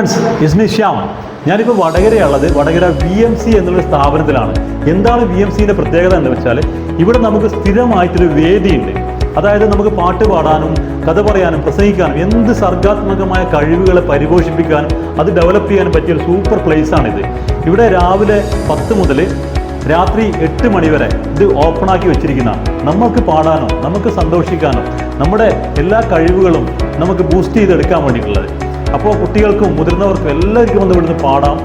Friends ഇസ്മി ശ്യാം ഞാനിപ്പോൾ വടകരയുള്ളത് Vadakara V M C എന്നുള്ള സ്ഥാപനത്തിലാണ്. എന്താണ് വി എം സിന്റെ പ്രത്യേകത എന്ന് വെച്ചാൽ ഇവിടെ നമുക്ക് സ്ഥിരമായിട്ടൊരു വേദിയുണ്ട്. അതായത് നമുക്ക് പാട്ട് പാടാനും കഥ പറയാനും പ്രസംഗിക്കാനും എന്ത് സർഗാത്മകമായ കഴിവുകളെ പരിപോഷിപ്പിക്കാനും അത് ഡെവലപ്പ് ചെയ്യാനും പറ്റിയ ഒരു സൂപ്പർ പ്ലേസ് ആണിത്. ഇവിടെ രാവിലെ പത്ത് മുതൽ രാത്രി എട്ട് മണി വരെ ഇത് ഓപ്പണാക്കി വെച്ചിരിക്കുന്നതാണ് നമുക്ക് പാടാനോ നമുക്ക് സന്തോഷിക്കാനോ നമ്മുടെ എല്ലാ കഴിവുകളും നമുക്ക് ബൂസ്റ്റ് ചെയ്തെടുക്കാൻ വേണ്ടിയിട്ടുള്ളത്. അപ്പോൾ കുട്ടികൾക്കും മുതിർന്നവർക്കും എല്ലാവർക്കും വന്ന് ഇവിടുന്ന് പാടാം.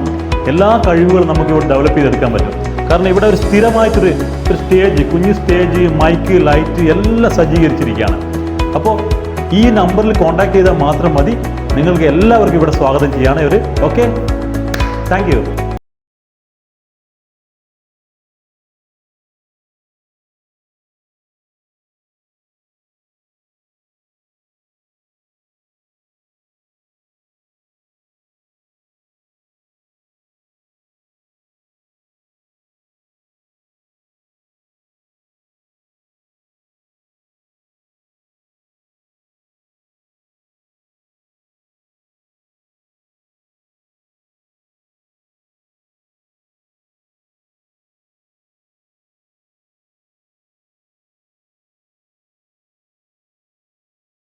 എല്ലാ കഴിവുകളും നമുക്ക് ഇവിടെ ഡെവലപ്പ് ചെയ്തെടുക്കാൻ പറ്റും. കാരണം ഇവിടെ ഒരു സ്ഥിരമായിട്ടൊരു ഒരു സ്റ്റേജ് കുഞ്ഞ് സ്റ്റേജ് മൈക്ക് ലൈറ്റ് എല്ലാം സജ്ജീകരിച്ചിരിക്കുകയാണ്. അപ്പോൾ ഈ നമ്പറിൽ കോൺടാക്ട് ചെയ്താൽ മാത്രം മതി. നിങ്ങൾക്ക് എല്ലാവർക്കും ഇവിടെ സ്വാഗതം ചെയ്യാണ് ഇവർ ഓക്കെ താങ്ക്